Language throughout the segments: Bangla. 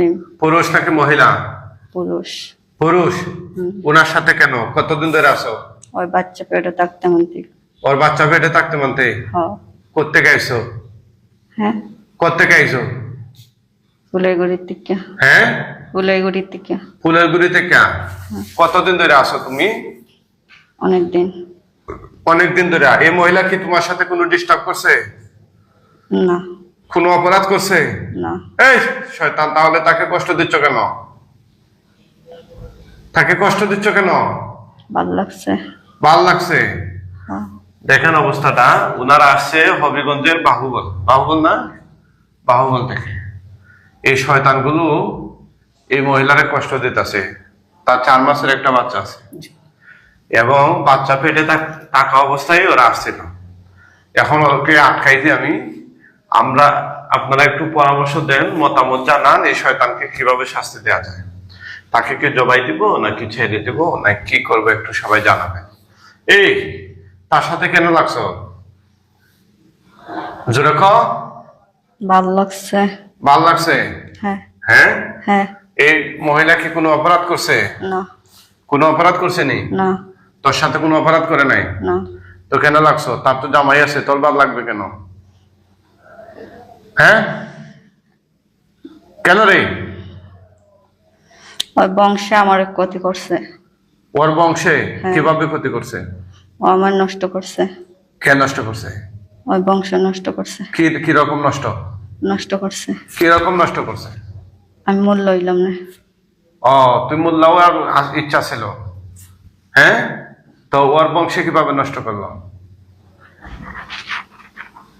মুসলিম। পুরুষ নাকি মহিলা? পুরুষ। পুরুষ? ওনার সাথে কেন? কতদিন ধরে আছো? ওই বাচ্চা পেটে থাকতে মন্ত্রী। ওর বাচ্চা পেটে থাকতে মানতে করতে গাইছো হ্যাঁ। করতে গাইছো ফুলেগুড়ির থেকে। হ্যাঁ? ফুলেগুড়ির থেকে। থেকে? কতদিন ধরে আসো তুমি? অনেকদিন। অনেকদিন ধরে? এই মহিলা কি তোমার সাথে কোনো ডিস্টার্ব করছে? না। কোনো অপরাধ করছে? না। এই শয়তান তাহলে তাকে কষ্ট দিচ্ছ কেন? তাকে কষ্ট দিচ্ছ কেন? ভালো লাগছে। ভালো লাগছে? হ্যাঁ। দেখেন অবস্থাটা। ওনারা আসছে হবিগঞ্জের বাহুবল। বাহুবল না? বাহুবল থেকে। এই শয়তানগুলো এই মহিলারে কষ্ট দিতেছে। তার চার মাসের একটা বাচ্চা আছে। এবং বাচ্চা পেটে থাক- অবস্থায় ওরা আসছিল। এখন ওকে আটকাইছি আমি। আমরা আপনারা একটু পরামর্শ দেন মতামত জানান এই শয়তানকে কীভাবে শাস্তি দেওয়া যায়। তাকে কি জবাই দিব নাকি ছেড়ে দিব না কি করব একটু সবাই জানাবেন। এই তার সাথে কেন লাগছো? জোরে ক। ভালো লাগছে। ভালো লাগছে? হ্যাঁ। হ্যাঁ? হ্যাঁ। এই মহিলা কি কোনো অপরাধ করছে? না। কোনো অপরাধ করছে নি? না। তোর সাথে কোনো অপরাধ করে নাই? না। তো কেন লাগছো? তার তো জামাই আছে তোর বাদ লাগবে কেন? হ্যাঁ? কেন রে? ওই বংশে আমার ক্ষতি করছে। ওর বংশে হ্যাঁ। কীভাবে ক্ষতি করছে? ও আমার নষ্ট করছে। কে নষ্ট করছে? ওই বংশ নষ্ট করছে। কি কি রকম নষ্ট? নষ্ট করছে। কি রকম নষ্ট করছে? আমি মূল্য হইলাম না। ও তুই মোল্লাও আর ইচ্ছা ছিল। হ্যাঁ? তো ওর বংশে কীভাবে নষ্ট করল?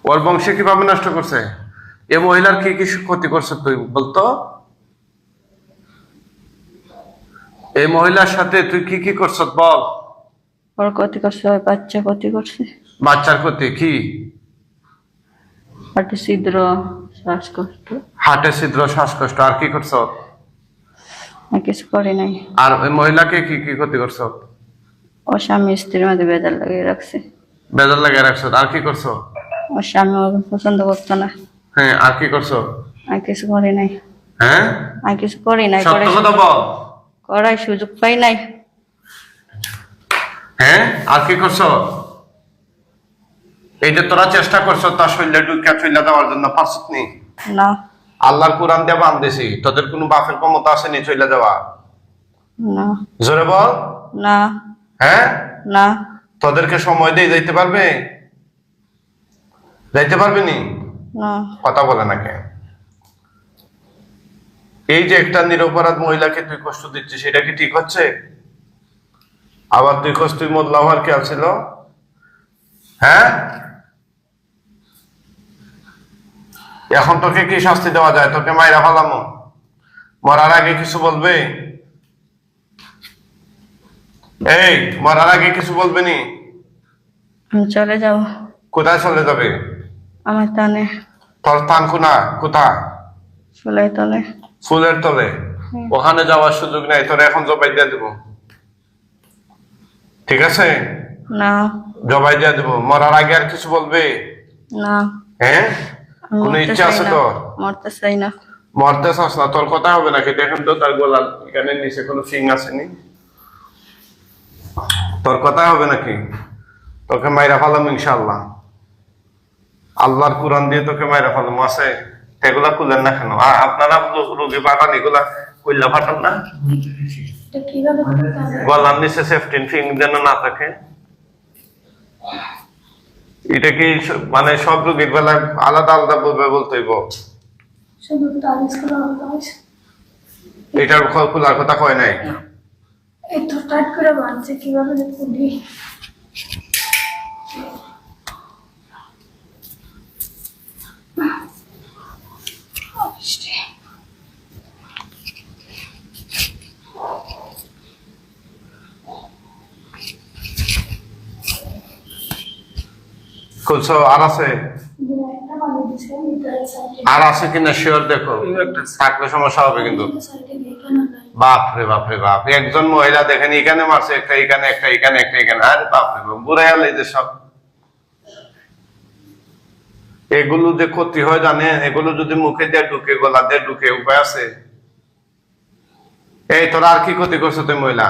ওর বংশে কীভাবে নষ্ট করছে? এ মহিলার কি কি ক্ষতি করছে তুই বলতো? এই মহিলার সাথে তুই কি কি করছ বল। ওর ক্ষতি করছে ওই বাচ্চা ক্ষতি করছে। বাচ্চার ক্ষতি কি? হাঁটু ছিদ্র শ্বাসকষ্ট। হার্টে ছিদ্র শ্বাসকষ্ট আর কি করছ? কিছু করি নাই। আর ওই মহিলাকে কি কি ক্ষতি করছ? ও স্বামী স্ত্রীর মধ্যে বেদাল লাগিয়ে রাখছে। বেজার লাগিয়ে রাখছ আর কি করছ? ওর স্বামী পছন্দ করতো না। হ্যাঁ আর কি করছ? আমি কিছু করি নাই। হ্যাঁ? আমি কিছু করি নাই সত্য করার কথা বল। করার সুযোগ পাই নাই। হ্যাঁ আর কি করছ? এই যে তোরা চেষ্টা করছ তার শরীরে ঢুকিয়া চলে দেওয়ার জন্য নি? না। আল্লাহর কোরআন দিয়ে বান্ধেছি তোদের কোনো বাপের ক্ষমতা আসেনি চলে দেওয়া? না। জোরে বল। না। হ্যাঁ? না। তোদেরকে সময় দিয়ে যাইতে পারবে? যাইতে পারবে না? কথা বলে না কেন এই যে একটা নিরপরাধ মহিলাকে তুই কষ্ট দিচ্ছিস সেটা কি ঠিক হচ্ছে? আবার তুই কষ্ট তুই মোল্লা হওয়ার খেয়াল ছিল হ্যাঁ? এখন তোকে কি শাস্তি দেওয়া যায়? তোকে মাইরা ফেলামো। মরার আগে কিছু বলবে? এই মরার আগে কিছু বলবে নি? চলে যাব কোথায় চলে যাবে? আমার টানে। তোর থান কোনা কোথায় চলে তলে। ফুলের তলে? ওখানে যাওয়ার সুযোগ নাই তোর এখন জবাই দিয়ে দেবো। ঠিক আছে? না। জবাই দিয়ে দেবো। মরার আগে আর কিছু বলবে? না। হ্যাঁ? কোনো ইচ্ছা আছে তো মরতে চাই না। মরতে চাস না? তোর কথা হবে নাকি? দেখেন তো তার গলা এখানে নিচে কোনো সিং আসেনি। তোর কথা হবে নাকি? তোকে মাইরা ফালাম ইনশাল্লাহ আল্লাহর কোরআন দিয়ে তোকে মাইরা ফালাম আছে? এগুলা খুলেন না কেন? আর আপনারা রোগী পাঠান এগুলা কইলা পাঠান না? গলার নিচে সেফটিন ফিং যেন না থাকে। এটা কি মানে সব রোগীর বেলায় আলাদা আলাদা বলবে বলতে তাবিজ এটার খোলার কথা কয় নাই? এত টাইট করে বাঁধছে কীভাবে আর আছে? আর আছে কিনা? শিওর দেখো। থাকলে সমস্যা হবে কিন্তু। না নাই বাপ। একজন মহিলা দেখেন এখানে মারছে একটা এখানে একটা এখানে একটা এখানে। আরে বাপ রে বাপ সব। এগুলো যে ক্ষতি হয় জানেন এগুলো যদি মুখে দিয়ে ঢুকে গলা দিয়ে ঢুকে উপায় আছে? এই তোরা আর কি ক্ষতি করছ তুই মহিলা?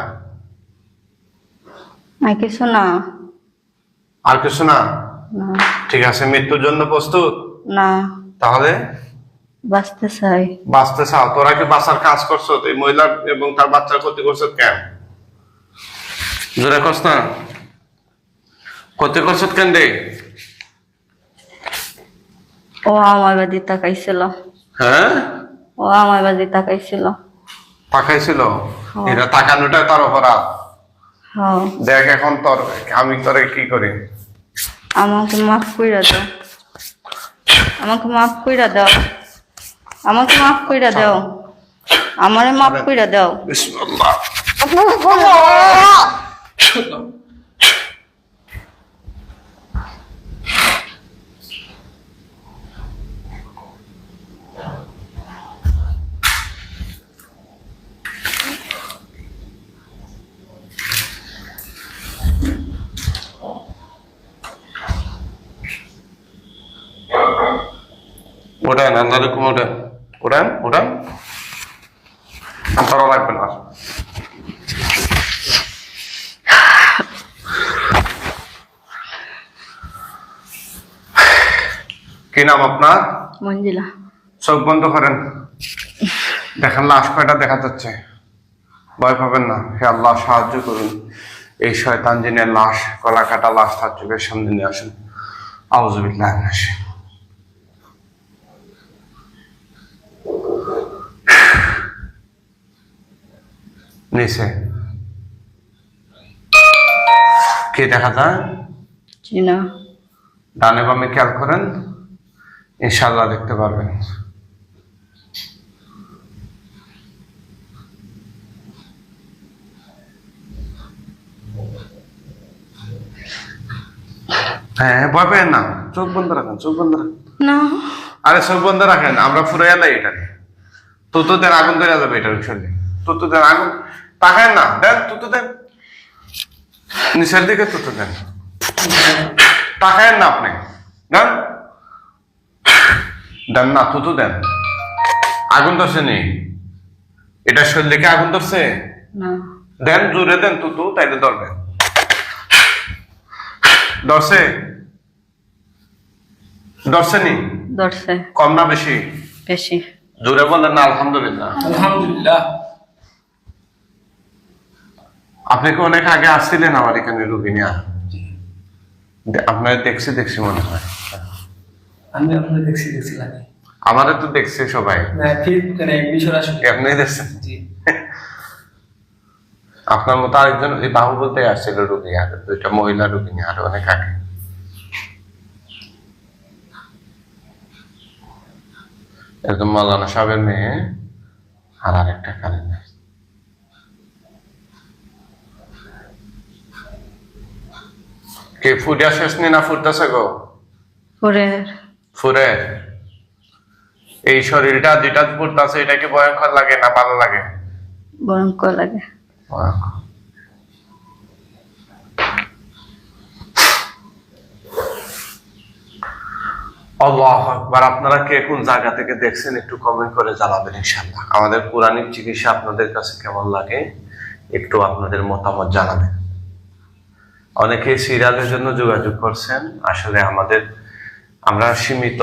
আর কিছু না। আর কিছু না? না। ঠিক আছে মৃত্যুর জন্য প্রস্তুত? না। তাহলে? বাঁচতে চাই। বাঁচতে চাও। তোরা কি বাঁচার কাজ করছ? এই মহিলা এবং তার বাচ্চার ক্ষতি করছ কেন? জোরে কস না। ক্ষতি করছ কেন রে? ও আমার বাদি তাকাইছিল। হ্যাঁ? ও আমার বাদি তাকাইছিল। তাকাইছিল? এটা তাকানোটা তার অপরাধ। হ্যাঁ। দেখ এখন তোর আমি তোরে কি করি? আমাকে মাফ কইরা দাও। আমাকে মাফ কইরা দাও। আমাকে মাফ কইরা দাও। আমারে মাফ কইরা দাও। বিসমিল্লাহ। ওঠেন লাগবে না কি নাম আপনার মঞ্জিলা চোখ বন্ধ করেন দেখেন লাশ কয়টা দেখা যাচ্ছে। ভয় পাবেন না। হে আল্লাহ সাহায্য করুন। এই শয়তান জিনের লাশ গলা কাটা লাশ তার চোখের সামনে নিয়ে আসুন। আউজুবিল্লাহ নিচে কে দেখা যায়? জি না। ডানে বামে খেয়াল করেন ইনশাল্লাহ দেখতে পারবেন। হ্যাঁ ভয় না। চোখ বন্ধ রাখেন চোখ বন্ধ রাখেন। না। আরে চোখ বন্ধ রাখেন আমরা ফুরে এলাই এটা তুতু দেন আগুন ধরে যাবে এটার পিছনে। তুতু দেন আগুন তাকায় না। দেন তুতু দেন নিচের দিকে তুতু দেন তাকায় না আপনি। দেন। দেন না তুতু দেন আগুন ধরছে নি। এটা শরীরে আগুন ধরছে? না। দেন জোরে দেন তুতু তাইলে ধরবেন ধরছে? ধরছে নি? ধরছে। কম না বেশি? বেশি। জোরে বলেন না আলহামদুলিল্লাহ। আলহামদুলিল্লাহ। আপনি কি অনেক আগে আসছিলেন আমার এখানে রুগী নিয়ে? আপনার দেখছি দেখছি মনে হয়। আমি আপনাদের দেখছি দেখছি লাগে আমাদের তো দেখছে সবাই। না ফেসবুকে নেই মিশর আসলে। আপনি দেখছেন? আপনার মতো আরেকজন ওই বাহু বলতে আসছিল রুগী আর দুইটা মহিলা রুগী নিয়ে আরও অনেক আগে। একদম মৌলানা সাহেবের মেয়ে আর আরেকটা কালেন কে ফুটিয়া শেষ নি না ফুটতেছে গো পরে ফুরে এই শরীরটা যেটা ফুটতেছে এটা কি ভয়ঙ্কর লাগে না ভালো লাগে ভয়ঙ্কর লাগে আল্লাহ আকবার আপনারা কে কোন জায়গা থেকে দেখছেন একটু কমেন্ট করে জানাবেন ইনশাআল্লাহ। আমাদের পুরাণিক চিকিৎসা আপনাদের কাছে কেমন লাগে একটু আপনাদের মতামত জানাবেন। অনেকে সিরিয়ালের জন্য যোগাযোগ করছেন। আসলে আমাদের, আমরা সীমিত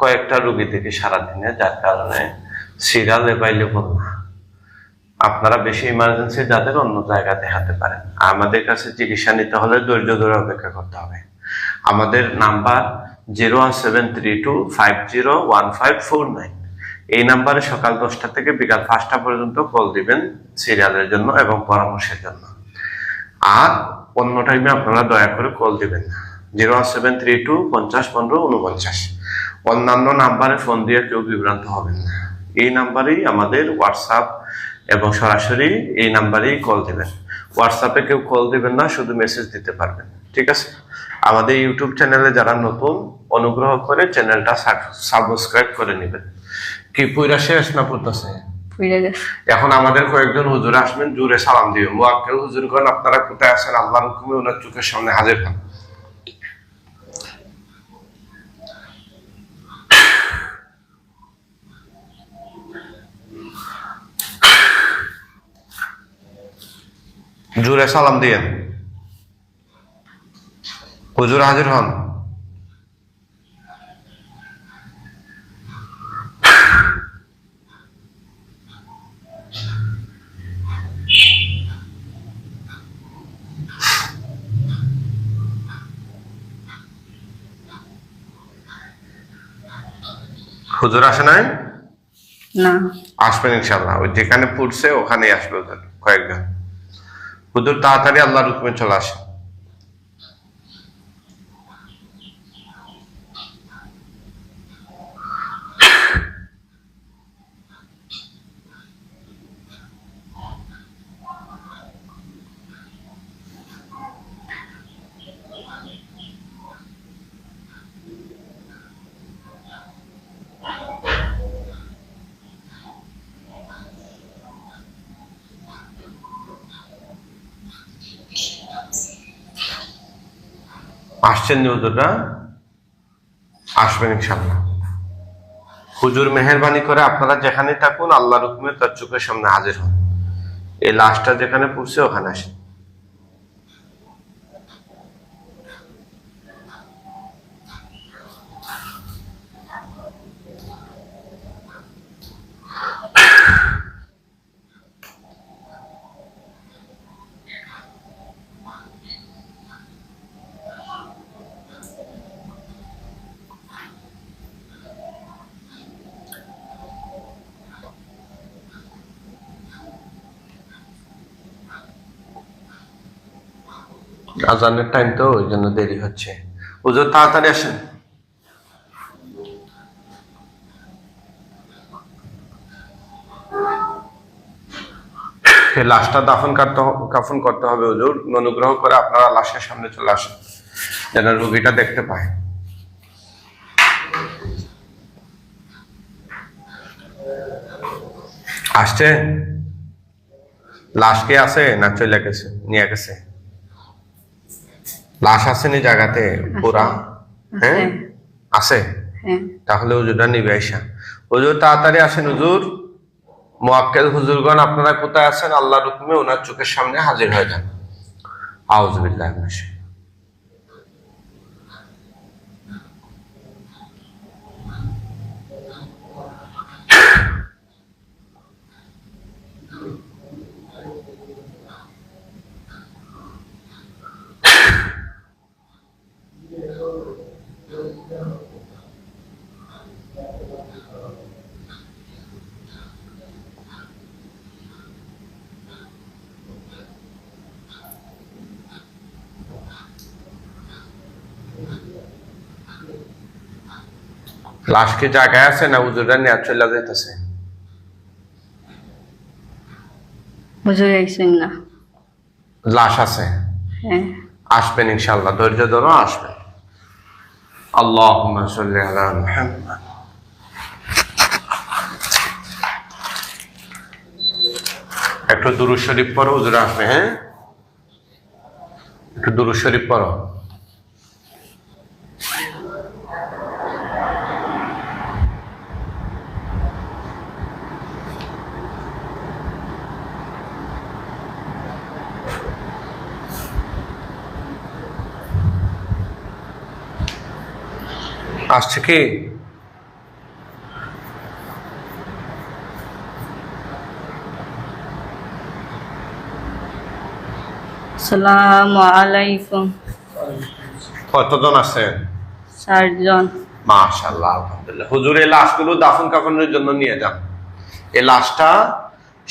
কয়েকটা রুগী থেকে সারাদিনে যার কারণে সিরিয়াল অ্যাভাইলেবল না আপনারা বেশি ইমার্জেন্সি যাদের অন্য জায়গা দেখাতে পারেন। আমাদের কাছে চিকিৎসা নিতে হলে ধৈর্য ধরে অপেক্ষা করতে হবে। আমাদের number zero one seven three two five zero one five four nine এই নাম্বারে সকাল দশটা থেকে বিকাল পাঁচটা পর্যন্ত কল দিবেন সিরিয়ালের জন্য এবং পরামর্শের জন্য। আর অন্য টাইমে আপনারা দয়া করে কল দিবেন। জিরো সেভেন থ্রি টু পঞ্চাশ পনেরো উনপঞ্চাশ অন্যান্য নাম্বারে ফোন দিয়ে কেউ বিভ্রান্ত হবেন না। এই নাম্বারেই আমাদের হোয়াটসঅ্যাপ এবং সরাসরি এই নাম্বারেই কল দিবেন। হোয়াটসঅ্যাপে কেউ কল দিবেন না, শুধু মেসেজ দিতে পারবেন। ঠিক আছে? আমাদের ইউটিউব চ্যানেলে যারা নতুন, অনুগ্রহ করে চ্যানেলটা সাবস্ক্রাইব করে নেবেন। কি পুইরা শেষ না পড়তেছে? এখন আমাদের কয়েকজন হুজুর আসবেন জুড়ে সালাম দিও হুজুরগণ আপনারা কোথায় আছেন? আল্লাহর হুকুমে ওনার চোখের সামনে হাজির হন। জোরে সালাম দিয়েন। হুজুর হাজির হন। হুজুর আসে নাই? না। আসবেন ইনশাল্লাহ ওই যেখানে পড়ছে ওখানেই আসবে ওদের কয়েকজন। হুজুর তাড়াতাড়ি আল্লাহর হুকুমে চলে আসে আসছেন হুজুররা আসবেন ইনশাল্লাহ হুজুর মেহরবানি করে আপনারা যেখানে থাকুন আল্লাহ হুকুমে তার চোখের সামনে হাজির হন। এই লাশটা যেখানে পড়ছে, ওখানে আসেন। আজানের টাইম তো, ওই জন্য দেরি হচ্ছে। হুজুর, তাড়াতাড়ি আসেন। লাশটা দাফন করতে কাফন করতে হবে, হুজুর। অনুগ্রহ করে আপনারা লাশের সামনে চলে আসেন, যেন রুগীটা দেখতে পায়। আসছে? লাশ কে আছে না চলে গেছে, নিয়ে গেছে? লাশ আসেনি জায়গাতে? পুরা? হ্যাঁ? আছে? হ্যাঁ। তাহলে ওজুরটা নিবে আইসা। হুজুর তাড়াতাড়ি আসেন হুজুর। মোয়াক্কেল হুজুরগণ আপনারা কোথায় আছেন? আল্লাহ হুকুমে ওনার চোখের সামনে হাজির হয়ে যান। আউজবিল্লাহ লাশ কি জায়গায় আছে না হুজুররা নিয়ে চলে যাইতেছে? হুজুর আইসেন না। লাশ আছে? হ্যাঁ। আসবেন ইনশাল্লাহ ধৈর্য ধরো আসবেন। আল্লাহুম্মা সাল্লি আলা মুহাম্মাদ। একটু দুরুদ শরীফ পড়ো হুজুর আসবে হ্যাঁ? একটু দুরুদ শরীফ পড়ো। আসছে কি আসসালামু আলাইকুম। কতজন আছেন চারজন। আলহামদুলিল্লাহ। হুজুর এই লাশগুলো দাফন কাফনের জন্য নিয়ে যান। এই লাশটা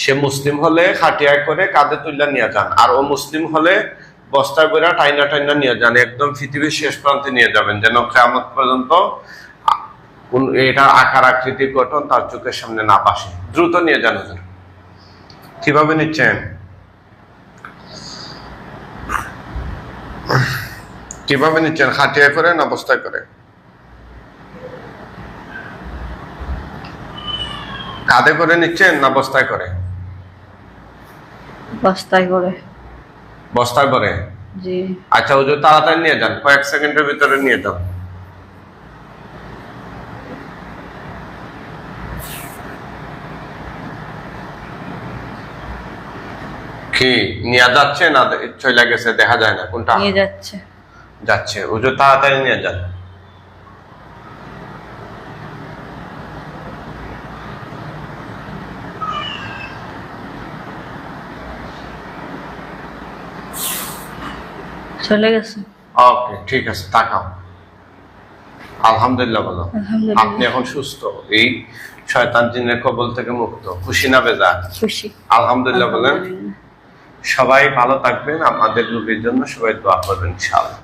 সে মুসলিম হলে খাটিয়ায় করে কাঁধে তুললা নিয়ে যান। আর ও মুসলিম হলে বস্তা করে টাইনা টাইনা নিয়ে যান, একদম পৃথিবীর শেষ প্রান্তে নিয়ে যাবেন। যেন কেমন পর্যন্ত এটা আকার আকৃতি গঠন তার চোখের সামনে না পাসে দ্রুত নিয়ে যান হুজুর। কীভাবে নিচ্ছেন? কীভাবে নিচ্ছেন? খাটিয়ায় করে না বস্তায় করে? কাঁধে করে নিচ্ছেন না বস্তায় করে? বস্তায় করে। বস্তায় করে? আচ্ছা হুজুর তাড়াতাড়ি নিয়ে যান। কয়েক সেকেন্ডের ভিতরে নিয়ে যান কি নিয়ে যাচ্ছে না? চলে গেছে দেখা যায় না। কোনটা? নিয়ে যাচ্ছে। যাচ্ছে। ওজো তাড়াতাড়ি নিয়ে যান। চলে গেছে। ওকে ঠিক আছে তাকাও। আলহামদুলিল্লাহ বলো আপনি এখন সুস্থ? এই শয়তান জিনের কবল থেকে মুক্ত। খুশি না বেজা খুশি। আলহামদুলিল্লাহ বলেন। সবাই ভালো থাকবেন। আমাদের রোগীর জন্য সবাই দোয়া করবেন ইনশাআল্লাহ।